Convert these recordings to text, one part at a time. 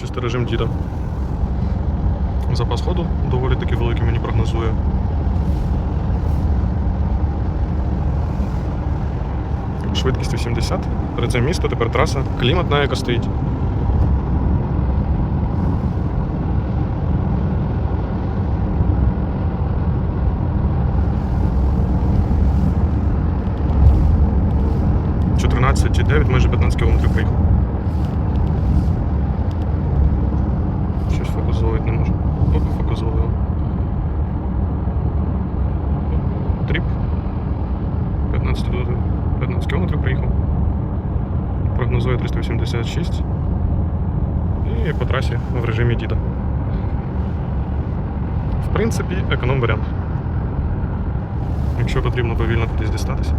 Чисто режим діда. Запас ходу доволі таки великий мені прогнозує. Швидкість 80. Перед цим місто, тепер траса. Кліматна, яка стоїть. 9, майже 15 км приїхав. Щось фокусувати не можу. О, фокусував. Тріп. 15, до- 15 км приїхав. Прогнозує 386. І по трасі в режимі діда. В принципі, економ варіант. Якщо потрібно повільно кудись дістатися.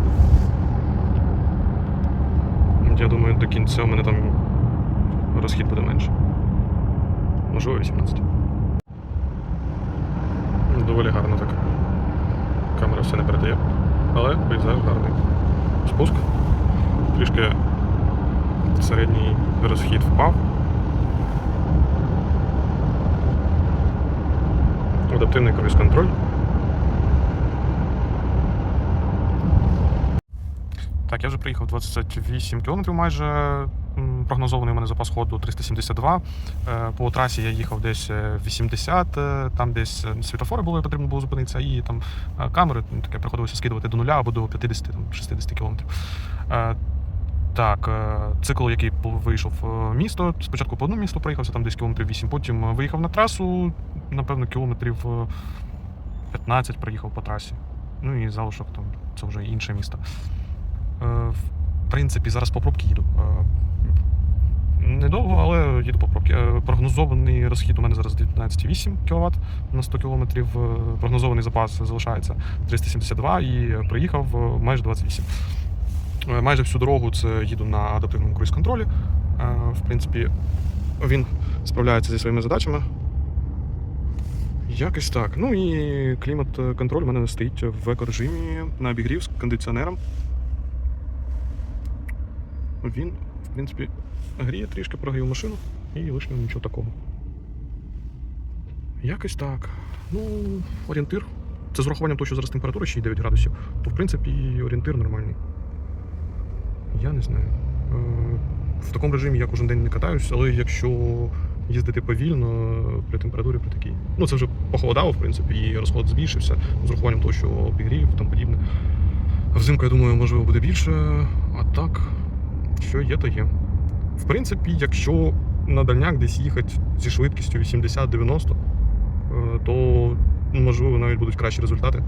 Я думаю, до кінця у мене там розхід буде менше. Можливо, 18. Доволі гарно так. Камера все не передає. Але пейзаж гарний. Спуск. Трішки середній розхід впав. Адаптивний круїз контроль. Так, я вже приїхав 28 кілометрів майже. Прогнозований у мене запас ходу 372. Е, По трасі я їхав десь е, 80, е, там десь е, світофори були, потрібно було зупинитися, і там е, камери ну, таке приходилося скидувати до нуля або до 50-60 кілометрів. Е, Так, е, цикл, який вийшов в місто. Спочатку по одному місту проїхався, там десь кілометрів 8, потім е, виїхав на трасу, напевно, кілометрів е, 15 проїхав по трасі. Ну і залишок там це вже інше місто. Е, В принципі, зараз по пробки їду. Е, Недовго, але їду по пробки. Е, Прогнозований розхід у мене зараз 19,8 кВт на 100 км. Прогнозований запас залишається 372 і приїхав е, майже 28. Е, Майже всю дорогу це їду на адаптивному круїз-контролі. Е, В принципі, він справляється зі своїми задачами. Якось так. Ну і клімат-контроль у мене стоїть в екорежимі на обігрів з кондиціонером. Він, в принципі, гріє трішки, прогрів машину і лишнього нічого такого. Якось так. Ну, орієнтир. Це з урахуванням того, що зараз температура ще й 9 градусів, то в принципі орієнтир нормальний. Я не знаю. Е, В такому режимі я кожен день не катаюсь, але якщо їздити повільно при температурі при такій. Ну це вже похолодало, в принципі, і розход збільшився з урахуванням того, що обігрів там подібне. Взимку, я думаю, можливо, буде більше. А так, що є, то є. В принципі, якщо на дальняк десь їхати зі швидкістю 80-90, е, то можливо навіть будуть кращі результати.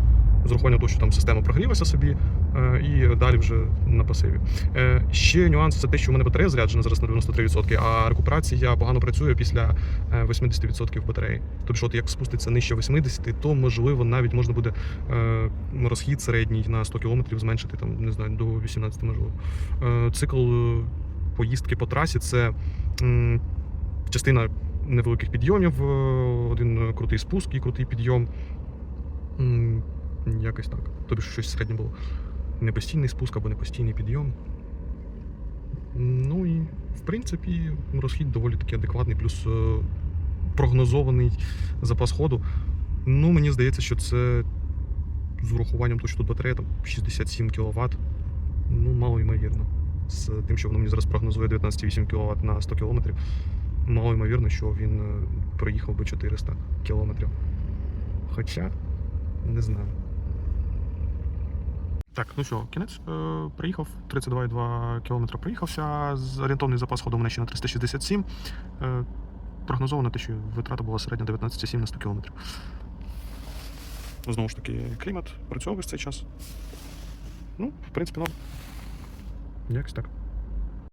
З того, що там система прогрілася собі, е, і далі вже на пасиві. Е, Ще нюанс це те, що в мене батарея заряджена зараз на 93%, а рекуперація погано працює після е, 80% батареї. Тобто, от як спуститься нижче 80%, то можливо навіть можна буде е, розхід середній на 100 км зменшити там, не знаю, до 18 можливо. Е, Цикл е, поїздки по трасі це частина невеликих підйомів, е, один е, крутий спуск і крутий підйом. Якось так. Тобто щось середнє було. Непостійний спуск або непостійний підйом. Ну і в принципі розхід доволі таки адекватний, плюс е, прогнозований запас ходу. Ну, мені здається, що це з урахуванням того, що тут батарея там 67 кВт. Ну, мало ймовірно. З тим, що воно мені зараз прогнозує 19,8 кВт на 100 км. Мало ймовірно, що він е, проїхав би 400 км. Хоча, не знаю. Так, ну що, кінець. Е, приїхав 32,2 км проїхався. Орієнтовний запас ходу у мене ще на 367. Е, прогнозовано те, що витрата була середня 19,7 на 100 км. Знову ж таки, клімат весь цей час. Ну, в принципі, норм. Якось так.